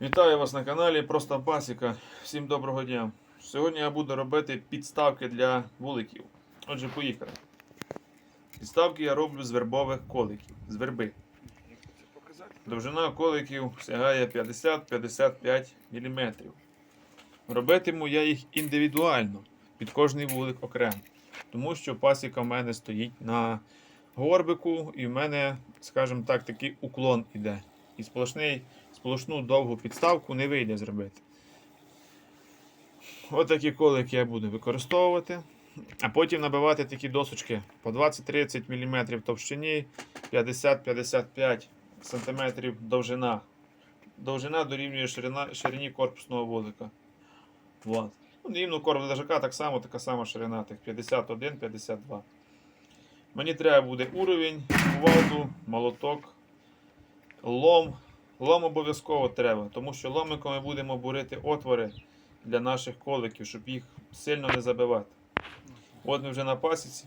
Вітаю вас на каналі Просто Пасіка. Всім доброго дня. Сьогодні я буду робити підставки для вуликів. Отже, поїхали. Підставки я роблю з вербових коликів, з верби. Довжина коликів сягає 50-55 мм. Робитиму я їх індивідуально, під кожний вулик окремо. Тому що пасіка в мене стоїть на горбику, і в мене, скажімо так, такий уклон іде. І сплошний сплошну довгу підставку не вийде зробити. Отакі колики я буду використовувати. А потім набивати такі досочки по 20-30 мм товщині, 50-55 см довжина. Довжина дорівнює ширина, ширині корпусного вулика. Вот. Ну, рівно корпус лежака так само, така сама ширина, тих 51-52. Мені треба буде уровень, кувалду, молоток, лом. Лом обов'язково треба, тому що ломиком ми будемо бурити отвори для наших коликів, щоб їх сильно не забивати. От ми вже на пасіці.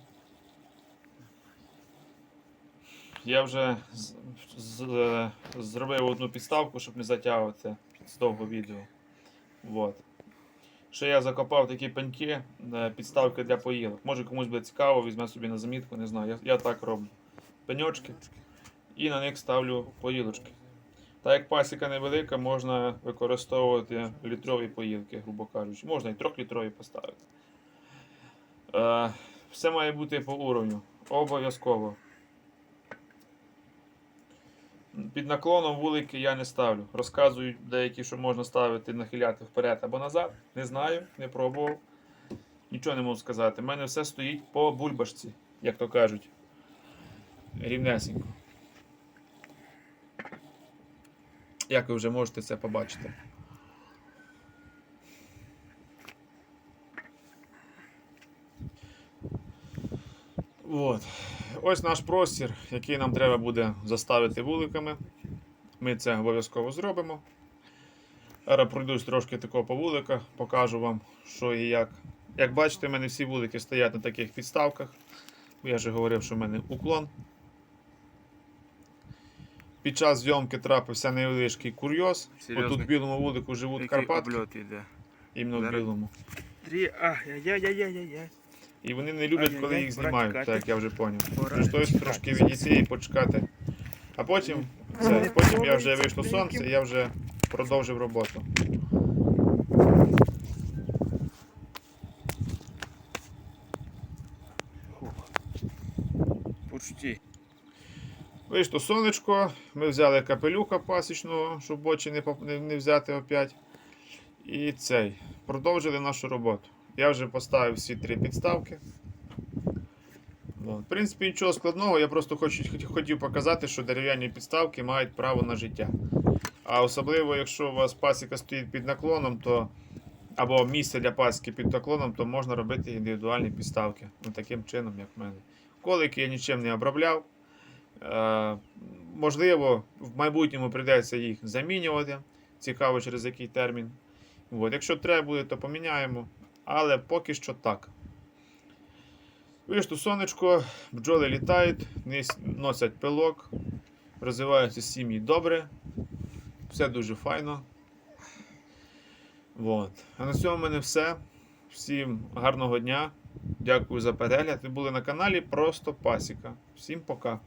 Я вже з, з, е, зробив одну підставку, щоб не затягувати з довго відео. Вот. Ще я закопав такі пеньки, е, підставки для поїлок. Може комусь буде цікаво, візьме собі на замітку, не знаю. Я, я так роблю. Пеньочки і на них ставлю поїлочки. Так як пасіка невелика, можна використовувати літрові поїлки, грубо кажучи. Можна і трьохлітрові поставити. Е, все має бути по уровню. Обов'язково. Під наклоном вулики я не ставлю. Розказують деякі, що можна ставити, нахиляти вперед або назад. Не знаю, не пробував. Нічого не можу сказати. У мене все стоїть по бульбашці, як то кажуть. Рівнесенько. Як ви вже можете це побачити. От. Ось наш простір, який нам треба буде заставити вуликами. Ми це обов'язково зробимо. Зараз пройдусь трошки такого по вуликах, покажу вам, що і як. Як бачите, в мене всі вулики стоять на таких підставках. Я вже говорив, що в мене уклон. Під час зйомки трапився невеличкий курйоз. Серйозний? Отут в білому вулику живуть Який Карпатки, обльот іде. іменно в Зараз. білому. І вони не люблять, коли Ай-яй-яй, їх знімають, тікати. так як я вже зрозумів. Пора трошки відійти і почекати. А потім, це, потім я вже вийшло сонце, і я вже продовжив роботу. Почти. Вийшло сонечко, ми взяли капелюха пасічного, щоб очі не, не, не взяти опять. І цей. Продовжили нашу роботу. Я вже поставив всі три підставки. От. В принципі, нічого складного, я просто хочу, хот- хотів показати, що дерев'яні підставки мають право на життя. А особливо, якщо у вас пасіка стоїть під наклоном, то або місце для пасіки під наклоном, то можна робити індивідуальні підставки. Ну, таким чином, як в мене. Колики я нічим не обробляв. Е, можливо, в майбутньому прийдеться їх замінювати. Цікаво, через який термін. От. Якщо треба буде, то поміняємо. Але поки що так. Вийшло сонечко, бджоли літають, носять пилок, розвиваються сім'ї добре. Все дуже файно. От. А на цьому в мене все. Всім гарного дня. Дякую за перегляд. Ви були на каналі Просто Пасіка. Всім пока.